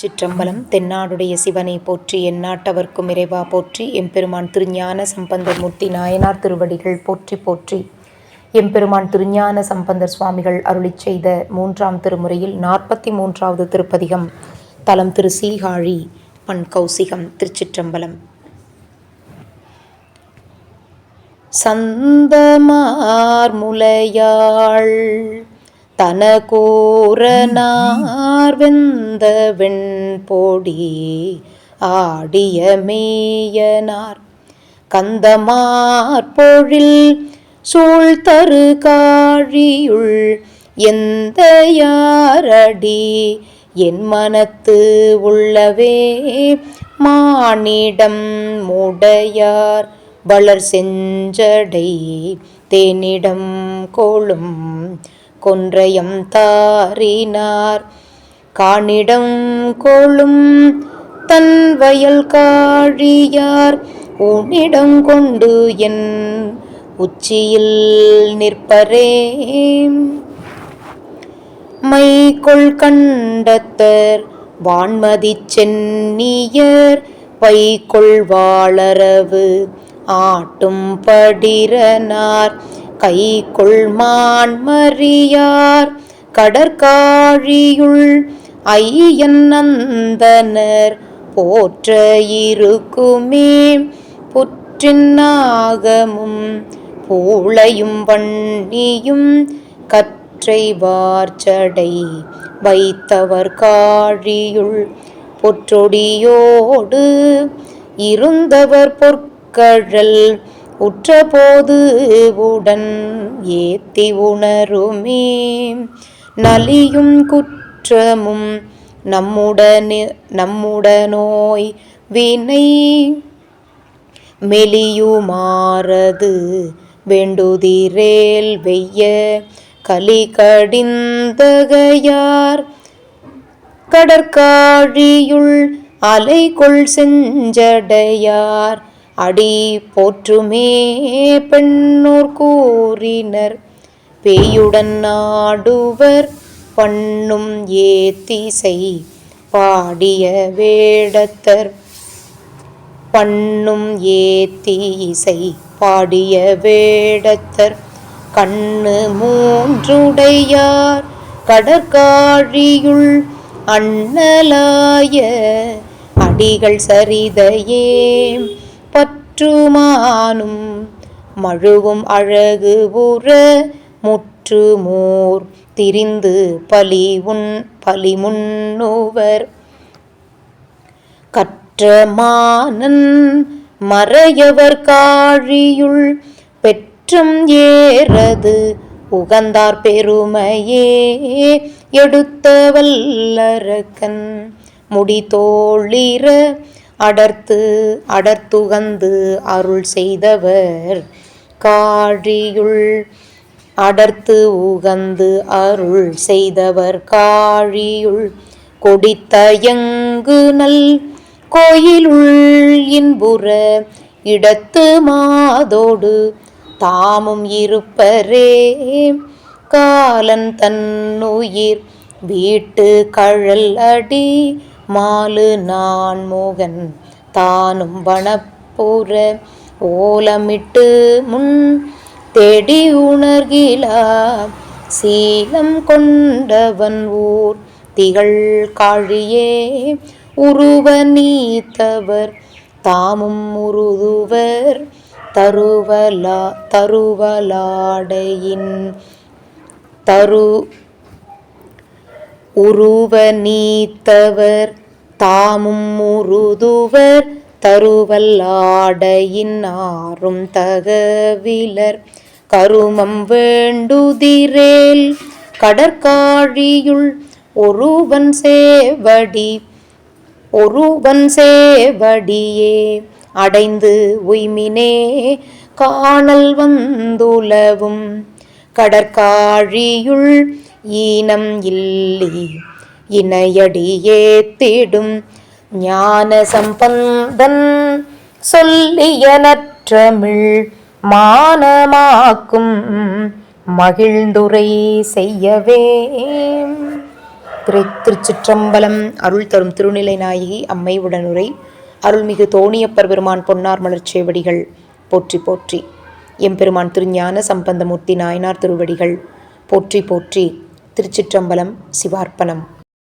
சிற்றம்பலம் தென்னாடுடைய சிவனை போற்றி எந்நாட்டவர்க்கும் இறைவா போற்றி எம்பெருமான் திருஞான சம்பந்தர் மூர்த்தி நாயனார் திருவடிகள் போற்றி போற்றி. எம்பெருமான் திருஞான சம்பந்தர் சுவாமிகள் அருளிச் செய்த மூன்றாம் திருமுறையில் நாற்பத்தி மூன்றாவது திருப்பதிகம் தலம் திரு சீகாழி பண் கௌசிகம் திருச்சிற்றம்பலம். சந்தமார் முலையாள் தனகோரனார்வெந்த வெண்பொடி ஆடிய மேயனார். கந்தமார் பொழில் சூழ்தரு காழியுள் எந்த யாரடி என் மனத்து உள்ளவே மானிடம் முடையார் வளர் செஞ்சடை. தேனிடம் கோளும் கொன்றையம் தாரினார். காணிடம் கோளும் தன் வயல் காழியார். உன்னிடம் கொண்டு என் உச்சியில் நிற்பரே மைகொள் கண்டத்தர் வான்மதி சென்னியர். வைகொள் வாளரவு ஆட்டும் படிரனார் கைக்குள்மான் மறியார் கடற்காழியுள் ஐயன் நந்தனர் போற்ற இருக்குமே புற்றின்னாகமும் பூளையும் வண்ணியும் கற்றை வார்ச்சடை வைத்தவர் காழியுள் பொற்றொடியோடு இருந்தவர் பொற்கழல் உற்றபோது உடன் ஏத்தி உணருமே. நலியும் குற்றமும் நம்முடனே நம்முடனோய் வினை மெலியுமாறது. வேண்டுதிரேல் வெய்ய கலி கடிந்தகையார் கடற்காழியுள் அலைகொள் செஞ்சடையார். அடி போற்றுமே பெண்ணோர் கூறினர். பேயுடன் நாடுவர் பண்ணும் ஏத்திசை பாடிய வேடத்தர். பண்ணும் ஏத்தி இசை பாடிய வேடத்தர். கண்ணு மூன்றுடையார் கடற்காழியுள் அண்ணலாய அடிகள் சரிதையே முற்றுமானும் மழுவும் அழகு உற முற்றுமோர் திரிந்து பலி உன் பலி முன்னுவர் கற்றமானன் மறையவர் காழியுள் பெற்றும் ஏறது உகந்தார் பெருமையே எடுத்த வல்லரக்கன். முடிதோளிர அடர்த்து அடர்த்துகந்து அருள் செய்தவர். காழியுள் அடர்த்து உகந்து அருள் செய்தவர். காழியுள் கொடித்தயங்கு நல் கோயிலுள் இன்புற இடத்து மாதோடு தாமும் இருப்பரே. காலன் தன்னுயிர் வீட்டு கழல் அடி மாலு நான் மோகன் தானும் வனப்பூர ஓலமிட்டு முன் தேடி உணர்கிலா. சீலம் கொண்டவன் ஊர் திகழ் காழியே. உருவ நீத்தவர் தாமும் உருதுவர் தருவலா தருவலாடையின் தரு உருவ நீத்தவர் தாமும் உருதுவர் தருவல்லாடையின் ஆறும் தகவிலர். கருமம் வேண்டுதிரேல் கடற்காழியுள் ஒருவன் சேவடி ஒருவன் சேவடியே. அடைந்து உய்மினே காணல் வந்துலவும் கடற்காழியுள் ஈனம் இல்லி இணையடியேத்திடும் ஞான சம்பந்தன் சொல்லிய நற்றமிழ் மானமாக்கும் மகிழ்ந்துரை செய்யவே. திரு திருச்சிற்றம்பலம் அருள் தரும் திருநிலை நாயகி அம்மை உடனுரை அருள்மிகு தோணியப்பர் பெருமான் பொன்னார் மலர்ச்சேவடிகள் போற்றி போற்றி. எம்பெருமான் திருஞான சம்பந்தமூர்த்தி நாயனார் திருவடிகள் போற்றி போற்றி. திருச்சிற்றம்பலம் சிவார்ப்பணம்.